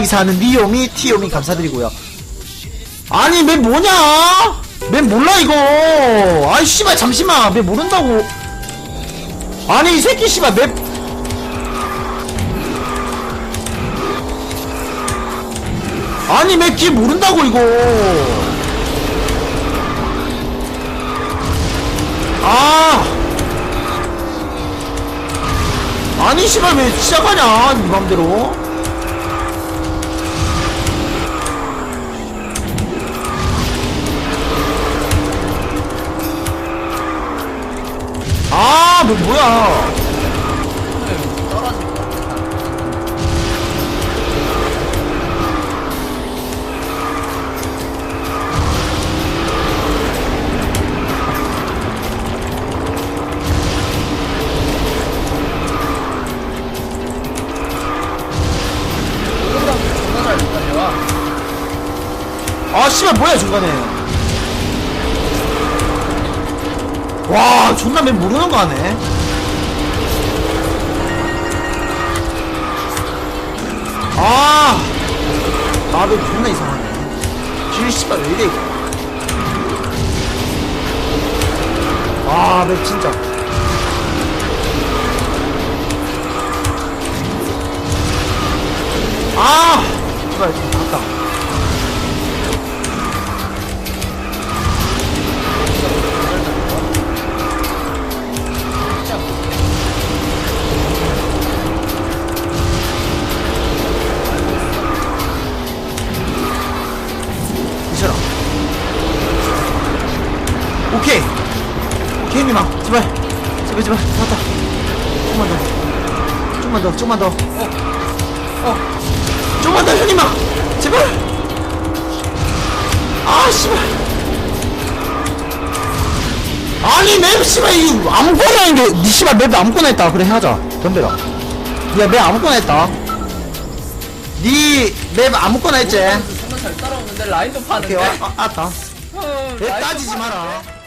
이사는 니오미 티오미 감사드리고요. 아니 맵 뭐냐? 맵 몰라 이거. 아이 씨발 잠시만. 맵 모른다고. 아니 이 새끼 씨발 맵. 아니 맵길 모른다고 이거. 아. 아니 씨발 왜 시작하냐 네 맘대로 아, 뭐, 뭐야. 아, 씨발, 뭐야, 중간에. 와, 존나 맨 모르는 거 하네. 아, 나도 존나 이상하네. 길, 씨발, 왜 이래, 이거. 아, 맵 진짜. 아! 씨발, 오케이. 오케이, 미망. 제발. 제발, 제발. 나왔다. 좀만 더. 좀만 더, 좀만 더. 어. 어. 좀만 더, 현이망. 제발. 아, 씨발. 아니, 맵, 씨발, 이거 아무거나 게, 니 씨발, 맵 아무거나 했다. 그래, 하자. 덤벼라. 야, 맵 아무거나 했다. 니, 맵 아무거나 했지? 정말 잘 따라오는데 라인도 오케이, 파는데. 와, 아, 알았다. 어, 맵 라인도 따지지 파는데? 마라.